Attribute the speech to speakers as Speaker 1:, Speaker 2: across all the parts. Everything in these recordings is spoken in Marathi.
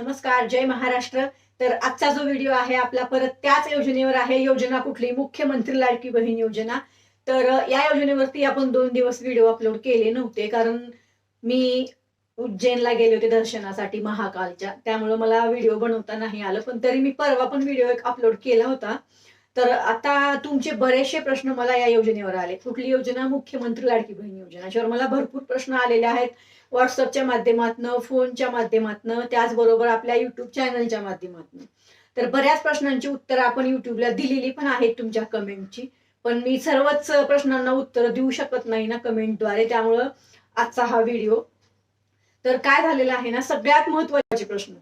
Speaker 1: नमस्कार जय महाराष्ट्र. तर आजचा जो व्हिडिओ आहे आपला परत त्याच योजनेवर आहे. योजना कुठली? मुख्यमंत्री लाडकी बहीण योजना. तर या योजनेवरती आपण दोन दिवस व्हिडिओ अपलोड केले नव्हते कारण मी उज्जैनला गेले होते दर्शनासाठी महाकालच्या. त्यामुळे मला व्हिडिओ बनवता नाही आलं पण तरी मी परवा पण व्हिडिओ एक अपलोड केला होता. तर आता तुमचे बरेचसे प्रश्न मला या योजनेवर आले. कुठली योजना? मुख्यमंत्री लाडकी बहीण योजना. याच्यावर मला भरपूर प्रश्न आलेले आहेत. व्हॉट्सअपच्या माध्यमातनं फोनच्या माध्यमातनं त्याचबरोबर आपल्या युट्यूब चॅनलच्या माध्यमातनं. तर बऱ्याच प्रश्नांची उत्तरं आपण युट्यूबला दिलेली पण आहेत तुमच्या कमेंटची पण मी सर्वच प्रश्नांना उत्तरं देऊ शकत नाही ना कमेंटद्वारे त्यामुळं आजचा हा व्हिडिओ तर काय झालेला आहे ना सगळ्यात महत्त्वाचे प्रश्न.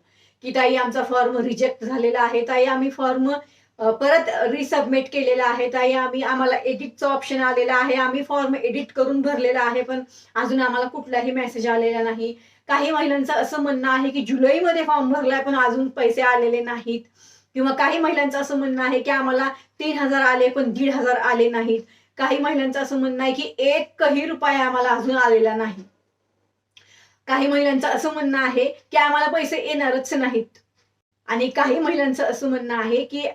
Speaker 1: की ताई आमचा फॉर्म रिजेक्ट झालेला आहे. ताई आम्ही फॉर्म परत रिसबमिट केलेला आहे. ताई आम्ही आम्हाला एडिटचं ऑप्शन आलेलं आहे. आम्ही फॉर्म एडिट करून भरलेला आहे पण अजून आम्हाला कुठलाही मेसेज आलेला नाही. काही महिलांचं असं म्हणणं आहे की जुलैमध्ये फॉर्म भरलाय पण अजून पैसे आलेले नाहीत. किंवा काही महिलांचं असं म्हणणं आहे की आम्हाला तीन हजार आले पण दीड हजार आले नाहीत. काही महिलांचं असं म्हणणं आहे की एकही रुपया आम्हाला अजून आलेला नाही. काही महिलांचं असं म्हणणं आहे की आम्हाला पैसे येणारच नाहीत. आणि काही महिलांचं असं म्हणणं आहे की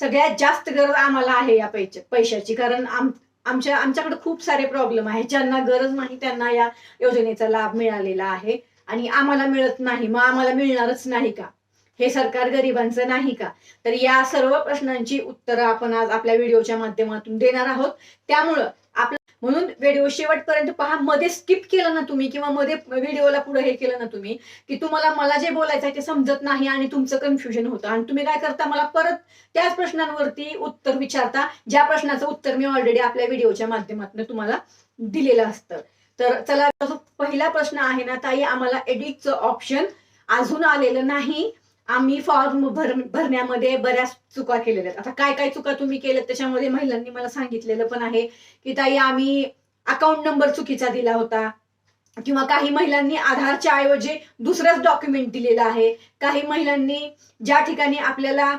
Speaker 1: सगळ्यात जास्त गरज आम्हाला आहे या पैसे पैशाची. कारण आम आमच्या आमच्याकडे खूप सारे प्रॉब्लेम आहे ज्यांना गरज नाही त्यांना या योजनेचा लाभ मिळालेला आहे. आणि आम्हाला मिळत नाही. मग आम्हाला मिळणारच नाही का? हे सरकार गरिबांचं नाही का? तर या सर्व प्रश्नांची उत्तरं आपण आज आपल्या व्हिडिओच्या माध्यमातून देणार आहोत. त्यामुळं म्हणून व्हिडिओ शेवटपर्यंत पहा मध्ये स्किप केलं ना तुम्ही किंवा मध्ये व्हिडिओला पुढे हे केलं ना तुम्ही की तुम्हाला मला जे बोलायचं आहे ते समजत नाही आणि तुमचं कन्फ्युजन होतं. आणि तुम्ही काय करता मला परत त्याच प्रश्नांवरती उत्तर विचारता ज्या प्रश्नाचं उत्तर मी ऑलरेडी आपल्या व्हिडिओच्या माध्यमातून तुम्हाला दिलेलं असतं. तर चला पहिला प्रश्न आहे ना ताई आम्हाला एडिटचं ऑप्शन अजून आलेलं नाही. आम्ही फॉर्म भर भरण्यामध्ये बऱ्याच चुका केलेल्या आहेत. आता काय काय चुका तुम्ही केल्यात त्याच्यामध्ये महिलांनी मला सांगितलेलं पण आहे की ताई आम्ही अकाउंट नंबर चुकीचा दिला होता किंवा काही महिलांनी आधारच्या ऐवजी दुसरंच डॉक्युमेंट दिलेलं आहे. काही महिलांनी ज्या ठिकाणी आपल्याला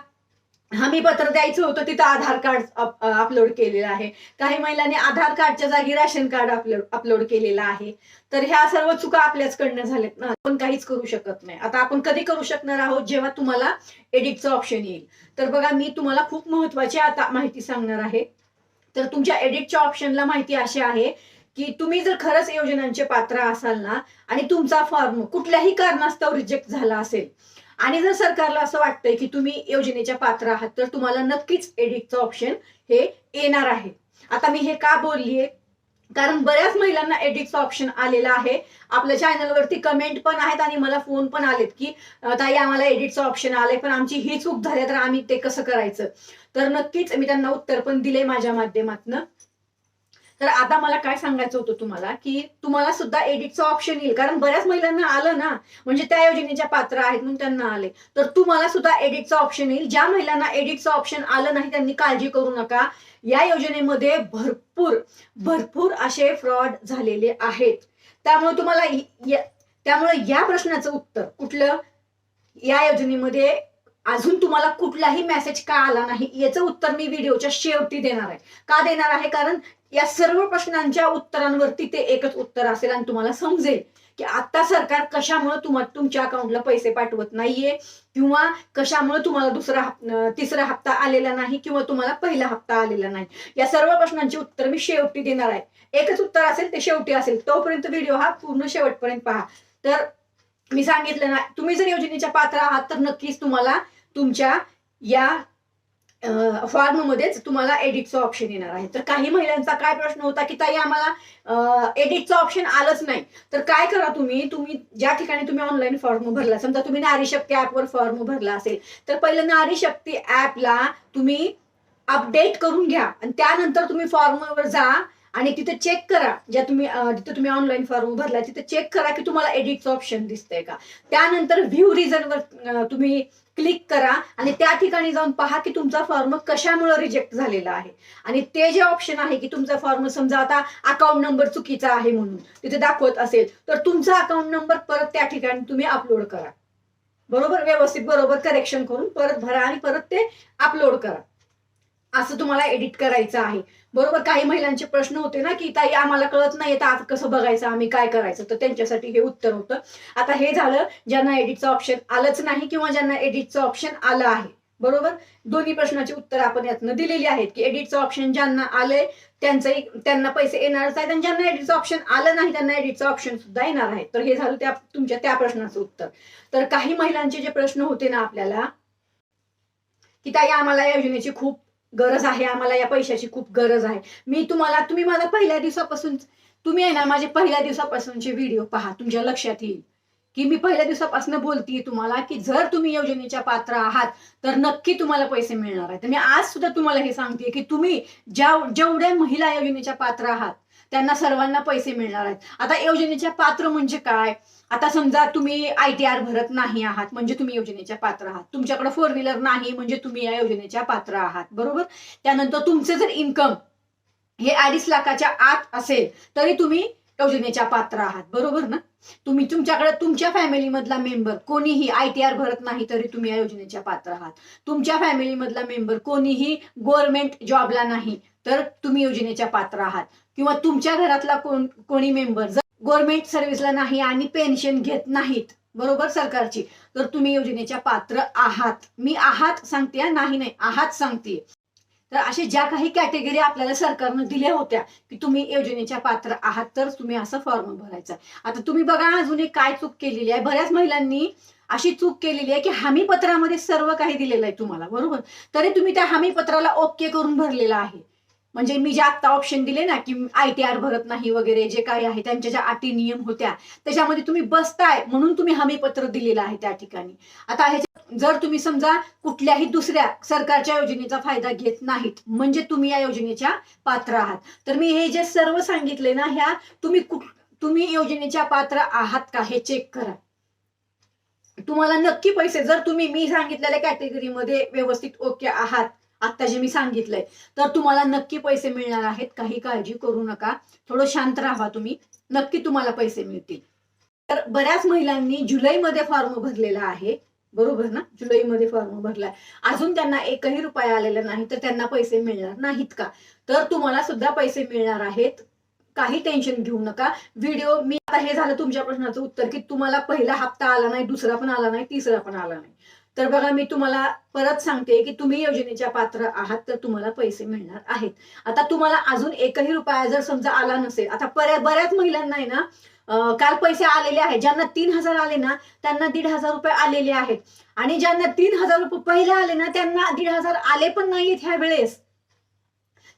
Speaker 1: हमी पत्र द्यायचं होतं तिथं आधार कार्ड अपलोड केलेलं आहे. काही महिलांनी आधार कार्डच्या जागी राशन कार्ड अपलोड अपलोड केलेलं आहे. तर ह्या सर्व चुका आपल्याचकडनं झाल्यात ना. आपण काहीच करू शकत नाही. आता आपण कधी करू शकणार आहोत जेव्हा तुम्हाला एडिटचं ऑप्शन येईल. तर बघा मी तुम्हाला खूप महत्वाची आता माहिती सांगणार आहे. तर तुमच्या एडिटच्या ऑप्शनला माहिती अशी आहे की तुम्ही जर खरंच योजनांचे पात्र असाल ना आणि तुमचा फॉर्म कुठल्याही कारणास्तव रिजेक्ट झाला असेल आणि जर सरकारला असं वाटतंय की तुम्ही योजनेच्या पात्र आहात तर तुम्हाला नक्कीच एडिटचं ऑप्शन हे येणार आहे. आता मी हे का बोललीये? कारण बऱ्याच महिलांना एडिटचं ऑप्शन आलेलं आहे. आपल्या चॅनलवरती कमेंट पण आहेत आणि मला फोन पण आलेत की ताई आम्हाला एडिटचं ऑप्शन आलंय पण आमची ही चूक झाली तर आम्ही ते कसं करायचं? तर नक्कीच मी त्यांना उत्तर पण दिले माझ्या माध्यमातनं. तर आता मला काय सांगायचं होतं तुम्हाला की तुम्हाला सुद्धा एडिटचं ऑप्शन येईल. कारण बऱ्याच महिलांना आलं ना म्हणजे त्या योजनेच्या पात्र आहेत म्हणून त्यांना आले. तर तुम्हाला सुद्धा एडिटचं ऑप्शन येईल. ज्या महिलांना एडिटचं ऑप्शन आलं नाही त्यांनी काळजी करू नका. या योजनेमध्ये भरपूर भरपूर असे फ्रॉड झालेले आहेत. त्यामुळे तुम्हाला त्यामुळे या प्रश्नाचं उत्तर कुठलं? या योजनेमध्ये अजून तुम्हाला कुठलाही मेसेज का आला नाही याचं उत्तर मी व्हिडिओच्या शेवटी देणार आहे. का देणार आहे? कारण या सर्व प्रश्नांच्या उत्तरांवरती ते एकच उत्तर असेल आणि तुम्हाला समजेल की आता सरकार कशामुळे तुम्हाला तुमच्या अकाउंटला पैसे पाठवत नाहीये किंवा कशामुळे तुम्हाला दुसरा तिसरा हप्ता आलेला नाही किंवा तुम्हाला पहिला हप्ता आलेला नाही. या सर्व प्रश्नांची उत्तर मी शेवटी देणार आहे. एकच उत्तर असेल ते शेवटी असेल. तोपर्यंत व्हिडिओ हा पूर्ण शेवटपर्यंत पहा. तर मी सांगितलं ना तुम्ही जर योजनेच्या पात्र आहात तर नक्कीच तुम्हाला तुमच्या या फॉर्म मध्येच तुम्हाला एडिटचं ऑप्शन येणार आहे. तर काही महिलांचा काय प्रश्न होता की ताई आम्हाला एडिटचं ऑप्शन आलंच नाही. तर काय करा तुम्ही? तुम्ही ज्या ठिकाणी तुम्ही ऑनलाईन फॉर्म भरला समजा तुम्ही नारी शक्ती ऍपवर फॉर्म भरला असेल तर पहिलं नारी शक्ती ऍपला तुम्ही अपडेट करून घ्या. आणि त्यानंतर तुम्ही फॉर्मवर जा आणि तिथे चेक करा. ज्या तुम्ही अं, जिथे तुम्ही ऑनलाईन फॉर्म भरला तिथे चेक करा की तुम्हाला एडिटचं ऑप्शन दिसतंय का. त्यानंतर व्ह्यू रिझनवर तुम्ही क्लिक करा आणि त्या ठिकाणी जाऊन पहा की तुमचा फॉर्म कशामुळे रिजेक्ट झालेला आहे. आणि ते जे ऑप्शन आहे की तुमचा फॉर्म समजा आता अकाउंट नंबर चुकीचा आहे म्हणून तिथे दाखवत असेल तर तुमचा अकाउंट नंबर परत त्या ठिकाणी तुम्ही अपलोड करा. बरोबर? व्यवस्थित बरोबर करेक्शन करून परत भरा आणि परत ते अपलोड करा. असं तुम्हाला एडिट करायचं आहे. बरोबर काही महिलांचे प्रश्न होते ना की ताई आम्हाला कळत नाही तर आज कसं बघायचं? आम्ही काय करायचं? तर त्यांच्यासाठी हे उत्तर होतं. आता हे झालं ज्यांना एडिटचं ऑप्शन आलंच नाही किंवा ज्यांना एडिटचं ऑप्शन आलं आहे. बरोबर? दोन्ही प्रश्नाची उत्तर आपण यातनं दिलेली आहेत की एडिटचं ऑप्शन ज्यांना आलंय त्यांचंही त्यांना पैसे येणारच आहेत आणि ज्यांना एडिटचं ऑप्शन आलं नाही त्यांना एडिटचं ऑप्शन सुद्धा येणार आहे तर हे झालं त्या तुमच्या त्या प्रश्नाचं उत्तर. तर काही महिलांचे जे प्रश्न होते ना आपल्याला की ताई आम्हाला या योजनेची खूप गरज आहे आम्हाला या पैशाची खूप गरज आहे. मी तुम्हाला तुम्ही माझा पहिल्या दिवसापासून तुम्ही आहे ना माझे पहिल्या दिवसापासूनचे व्हिडिओ पहा तुमच्या लक्षात येईल. की मी पहिल्या दिवसापासून बोलते तुम्हाला की जर तुम्ही योजनेच्या पात्र आहात तर नक्की तुम्हाला पैसे मिळणार आहेत. मी आज सुद्धा तुम्हाला हे सांगते की तुम्ही ज्या जेवढ्या महिला योजनेच्या पात्र आहात त्यांना सर्वांना पैसे मिळणार आहेत. आता योजनेच्या पात्र म्हणजे काय? आता समजा तुम्ही आय टी आर भरत नाही आहात म्हणजे तुम्ही योजनेच्या पात्र आहात. तुमच्याकडे फोर व्हीलर नाही म्हणजे तुम्ही या योजनेच्या पात्र आहात. बरोबर? त्यानंतर तुमचं जर इन्कम हे अडीच लाखाच्या आत असेल तरी तुम्ही योजनेच्या पात्र आहात. बरोबर ना? तुम्ही तुमच्याकडे तुमच्या फॅमिली मधला मेंबर कोणीही आय टी आर भरत नाही तरी तुम्ही या योजनेच्या पात्र आहात. तुमच्या फॅमिली मधला मेंबर कोणीही गव्हर्नमेंट जॉबला नाही तर तुम्ही योजनेच्या पात्र आहात. किंवा तुमच्या घरातला कोण कोणी मेंबर जर गव्हर्नमेंट सर्व्हिसला नाही आणि पेन्शन घेत नाहीत बरोबर सरकारची तर तुम्ही योजनेच्या पात्र आहात. मी आहात सांगते नाही नाही आहात सांगते तर असे ज्या काही कॅटेगरी आपल्याला सरकारनं दिल्या होत्या की तुम्ही योजनेच्या पात्र आहात तर तुम्ही असं फॉर्म भरायचा. आता तुम्ही बघा अजून एक काय चूक केलेली आहे. बऱ्याच महिलांनी अशी चूक केलेली आहे की हमी पत्रामध्ये सर्व काही दिलेलं आहे तुम्हाला बरोबर? तरी तुम्ही त्या हमी पत्राला ओके करून भरलेला आहे. म्हणजे मी जे आत्ता ऑप्शन दिले ना की आय टी आर भरत नाही वगैरे जे काही आहे त्यांच्या ज्या अटी नियम होत्या त्याच्यामध्ये तुम्ही बसताय म्हणून तुम्ही हमीपत्र दिलेलं आहे त्या ठिकाणी. आता ह्याच्या जर तुम्ही समजा कुठल्याही दुसऱ्या सरकारच्या योजनेचा फायदा घेत नाहीत म्हणजे तुम्ही या योजनेच्या पात्र आहात. तर मी हे जे सर्व सांगितले ना ह्या तुम्ही तुम्ही योजनेच्या पात्र आहात का हे चेक करा. तुम्हाला नक्की पैसे जर तुम्ही मी सांगितलेल्या कॅटेगरीमध्ये व्यवस्थित ओके आहात आता जे मी सांगितलंय. तर तुम्हाला नक्की पैसे मिळणार आहेत. काही काळजी करू नका. थोडं शांत राहा तुम्ही. नक्की तुम्हाला पैसे मिळतील. तर बऱ्याच महिलांनी जुलैमध्ये फॉर्म भरलेला आहे. बरोबर ना? जुलैमध्ये फॉर्म भरलाय अजून त्यांना एकही रुपया आलेला नाही तर त्यांना पैसे मिळणार नाहीत का? तर तुम्हाला सुद्धा पैसे मिळणार आहेत. काही टेन्शन घेऊ नका. व्हिडिओ मी आता हे झालं तुमच्या प्रश्नाचं उत्तर की तुम्हाला पहिला हप्ता आला नाही दुसरा पण आला नाही तिसरा पण आला नाही. तर बघा मी तुम्हाला परत सांगते की तुम्ही योजनेच्या पात्र आहात तर तुम्हाला पैसे मिळणार आहेत. आता तुम्हाला अजून एकही रुपया जर समजा आला नसेल आता बऱ्याच महिलांना आहे ना काल पैसे आलेले आहेत. ज्यांना तीन हजार आले ना त्यांना दीड हजार रुपये आलेले आहेत. आणि ज्यांना तीन हजार रुपये पहिले आले ना त्यांना दीड हजार आले पण नाहीत ह्या वेळेस.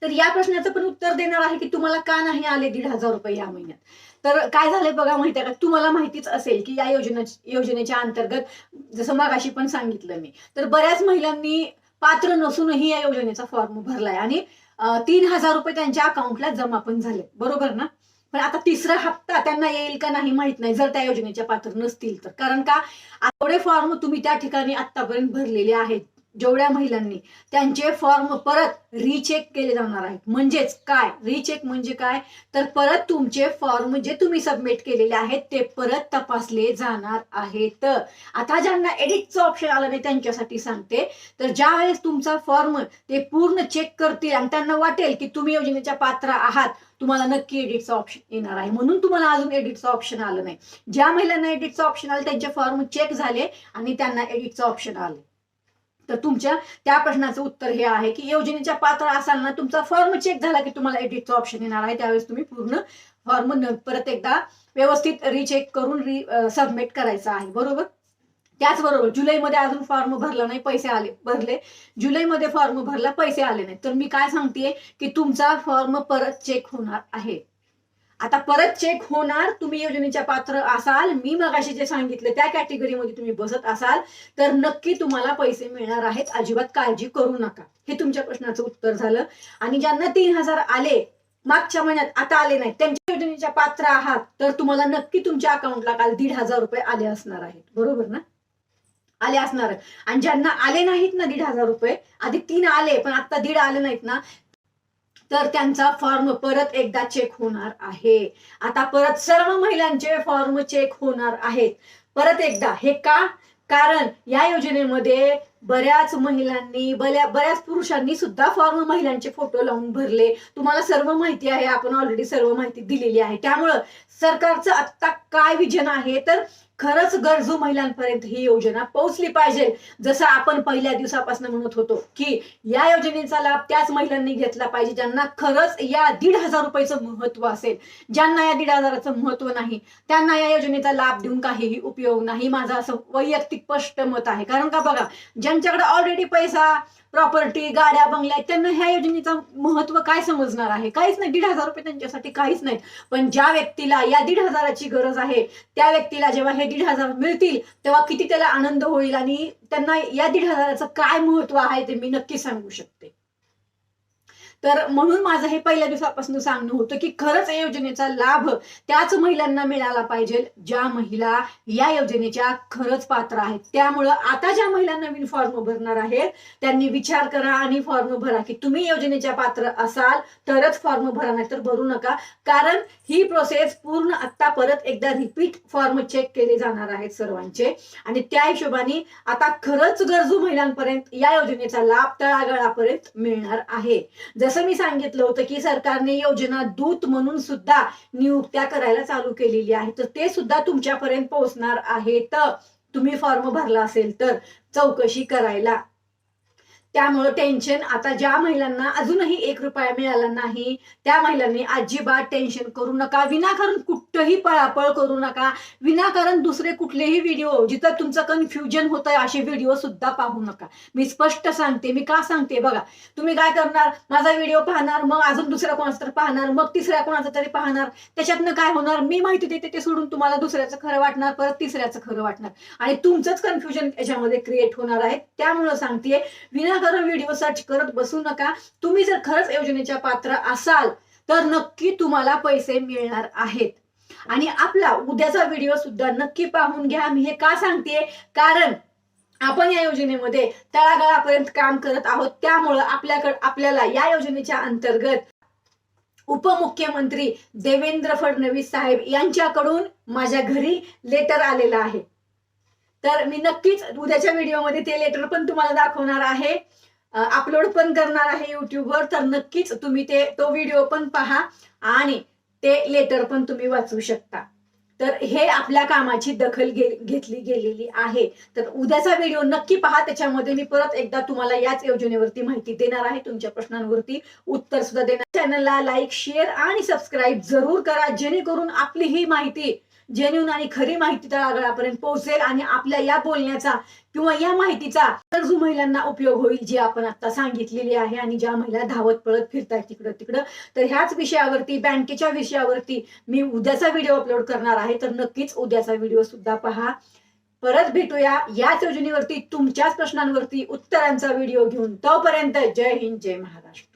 Speaker 1: तर या प्रश्नाचं पण उत्तर देणार आहे की तुम्हाला का नाही आले दीड हजार रुपये या महिन्यात? तर काय झालंय बघा माहिती आहे का? तुम्हाला माहितीच असेल की या योजना योजनेच्या अंतर्गत जसं मगाशी पण सांगितलं मी तर बऱ्याच महिलांनी पात्र नसूनही या योजनेचा फॉर्म भरलाय आणि तीन हजार रुपये त्यांच्या अकाउंटला जमा पण झाले बरोबर ना? पण आता तिसरा हप्ता त्यांना येईल का नाही माहीत नाही जर त्या योजनेच्या पात्र नसतील तर. कारण का? एवढे फॉर्म तुम्ही त्या ठिकाणी आतापर्यंत भरलेले आहेत. जेवढ्या महिलांनी त्यांचे फॉर्म परत रिचेक केले जाणार आहेत. म्हणजेच काय? रिचेक म्हणजे काय? तर परत तुमचे फॉर्म जे तुम्ही सबमिट केलेले आहेत ते परत तपासले जाणार आहेत. आता ज्यांना एडिटचं ऑप्शन आलं नाही त्यांच्यासाठी सांगते. तर ज्या वेळेस तुमचा फॉर्म ते पूर्ण चेक करतील आणि त्यांना वाटेल की तुम्ही योजनेच्या पात्र आहात तुम्हाला नक्की एडिटचं ऑप्शन येणार आहे. म्हणून तुम्हाला अजून एडिटचं ऑप्शन आलं नाही. ज्या महिलांना एडिटचं ऑप्शन आलं त्यांचे फॉर्म चेक झाले आणि त्यांना एडिटचं ऑप्शन आलं. तर तुमच्या त्या प्रश्नाचं उत्तर हे आहे की योजनेच्या पात्र असाल ना तुमचा फॉर्म चेक झाला की तुम्हाला एडिटचा ऑप्शन येणार आहे. त्यावेळेस तुम्ही पूर्ण फॉर्म परत एकदा व्यवस्थित रिचेक करून री सबमिट करायचा आहे. बरोबर? त्याचबरोबर जुलैमध्ये अजून फॉर्म भरला नाही पैसे आले भरले. जुलैमध्ये फॉर्म भरला पैसे आले नाही. तर मी काय सांगते की तुमचा फॉर्म परत चेक होणार आहे. आता परत चेक होणार तुम्ही योजनेच्या पात्र असाल मी मगाशी जे सांगितलं त्या कॅटेगरीमध्ये तुम्ही बसत असाल तर नक्की तुम्हाला पैसे मिळणार आहेत. अजिबात काळजी करू नका. हे तुमच्या प्रश्नाचं उत्तर झालं. आणि ज्यांना तीन हजार आले मागच्या महिन्यात आता आले नाही त्यांच्या योजनेच्या पात्र आहात तर तुम्हाला नक्की तुमच्या अकाउंटला काल दीड हजार रुपये आले असणार आहेत. बरोबर ना? आले असणार आणि ज्यांना आले नाहीत ना दीड हजार रुपये आधी तीन आले पण आता दीड आले नाहीत ना तर त्यांचा फॉर्म परत एकदा चेक होणार आहे. आता परत सर्व महिलांचे फॉर्म चेक होणार आहेत. परत एकदा हे का? कारण या योजनेमध्ये बऱ्याच महिलांनी बऱ्या बऱ्याच पुरुषांनी सुद्धा फॉर्म महिलांचे फोटो लावून भरले. तुम्हाला सर्व माहिती आहे आपण ऑलरेडी सर्व माहिती दिलेली आहे. त्यामुळं सरकारचं आत्ता काय विजन आहे तर खरंच गरजू महिलांपर्यंत ही योजना पोहोचली पाहिजे. जसं आपण पहिल्या दिवसापासून म्हणत होतो की या योजनेचा लाभ त्याच महिलांनी घेतला पाहिजे ज्यांना खरंच या दीड हजार रुपयाचं महत्त्व असेल. ज्यांना या दीड हजाराचं महत्त्व नाही त्यांना या योजनेचा लाभ देऊन काहीही उपयोग नाही. माझं असं वैयक्तिक स्पष्ट मत आहे. कारण का बघा ज्यांच्याकडे ऑलरेडी पैसा प्रॉपर्टी गाड्या बंगल्या आहेत त्यांना ह्या योजनेचं महत्त्व काय समजणार आहे? काहीच नाही. दीड हजार रुपये त्यांच्यासाठी काहीच नाही पण ज्या व्यक्तीला या दीड हजाराची गरज आहे त्या व्यक्तीला जेव्हा हे दीड हजार मिळतील तेव्हा किती त्याला आनंद होईल आणि त्यांना या दीड हजाराचं काय महत्त्व आहे ते मी नक्की सांगू शकते. तर म्हणून माझं हे पहिल्या दिवसापासून सांगणं होतं की खरंच या योजनेचा लाभ त्याच महिलांना मिळाला पाहिजे ज्या महिला या योजनेच्या खरंच पात्र आहेत. त्यामुळं आता ज्या महिला नवीन फॉर्म भरणार आहेत त्यांनी विचार करा आणि फॉर्म भरा की तुम्ही योजनेच्या पात्र असाल तरच फॉर्म भरा नाही तर भरू नका. कारण ही प्रोसेस पूर्ण आता परत एकदा रिपीट फॉर्म चेक केले जाणार आहेत सर्वांचे. आणि त्या हिशोबाने आता खरंच गरजू महिलांपर्यंत या योजनेचा लाभ तळागळापर्यंत मिळणार आहे. जसं मी सांगितलं होतं की सरकारने योजना दूत म्हणून सुद्धा नियुक्त्या करायला चालू केलेली आहे. तर ते सुद्धा तुमच्यापर्यंत पोहोचणार आहे तर तुम्ही फॉर्म भरला असेल तर चौकशी करायला. त्यामुळं टेन्शन आता ज्या महिलांना अजूनही एक रुपया मिळाला नाही त्या महिलांनी अजिबात टेन्शन करू नका. विनाकारण कुठंही पळापळ करू नका. विनाकारण दुसरे कुठलेही व्हिडिओ जिथं तुमचं कन्फ्युजन होत आहे असे व्हिडिओ सुद्धा पाहू नका. मी स्पष्ट सांगते मी का सांगते? बघा तुम्ही काय करणार? माझा व्हिडिओ पाहणार मग अजून दुसऱ्या कोणाचा तर पाहणार मग तिसऱ्या कोणाचा तरी पाहणार. त्याच्यातनं काय होणार? मी माहिती देते ते सोडून तुम्हाला दुसऱ्याचं खरं वाटणार परत तिसऱ्याचं खरं वाटणार. आणि तुमचंच कन्फ्युजन याच्यामध्ये क्रिएट होणार आहे. त्यामुळं सांगते विनाकारण व्हिडिओ सर्च करत बसू नका. तुम्ही जर खरंच योजनेच्या पात्र असाल तर नक्की तुम्हाला पैसे मिळणार आहेत. आणि आपला उद्याचा व्हिडिओ सुद्धा नक्की पाहून घ्या. मी हे का सांगते कारण आपण या योजनेमध्ये तळागाळापर्यंत काम करत आहोत. त्यामुळं आपल्याकडे आपल्याला या योजनेच्या अंतर्गत उपमुख्यमंत्री देवेंद्र फडणवीस साहेब यांच्याकडून माझ्या घरी लेटर आलेलं आहे. तर मी नक्कीच उद्याच्या व्हिडिओमध्ये ते लेटर पण तुम्हाला दाखवणार आहे. अपलोड पण करणार आहे युट्यूबवर तर नक्कीच तुम्ही ते तो व्हिडिओ पण पहा आणि ते लेटर पण तुम्ही वाचू शकता. तर हे आपल्या कामाची दखल घे घेतली गेलेली आहे. तर उद्याचा व्हिडिओ नक्की पहा. त्याच्यामध्ये मी परत एकदा तुम्हाला याच योजनेवरती माहिती देणार आहे. तुमच्या प्रश्नांवरती उत्तर सुद्धा देणार चॅनलला लाईक शेअर आणि सबस्क्राईब जरूर करा. जेणेकरून आपली ही माहिती जेन्युन आणि खरी माहिती तळागाळापर्यंत पोहोचेल आणि आपल्या या बोलण्याचा किंवा या माहितीचा गरजू महिलांना उपयोग होईल जी आपण आता सांगितलेली आहे आणि ज्या महिला धावत पळत फिरतायत तिकडं तिकडं तर ह्याच विषयावरती बँकेच्या विषयावरती मी उद्याचा व्हिडिओ अपलोड करणार आहे. तर नक्कीच उद्याचा व्हिडिओ सुद्धा पहा. परत भेटूया याच योजनेवरती तुमच्याच प्रश्नांवरती उत्तरांचा व्हिडिओ घेऊन. तोपर्यंत जय हिंद जय महाराष्ट्र.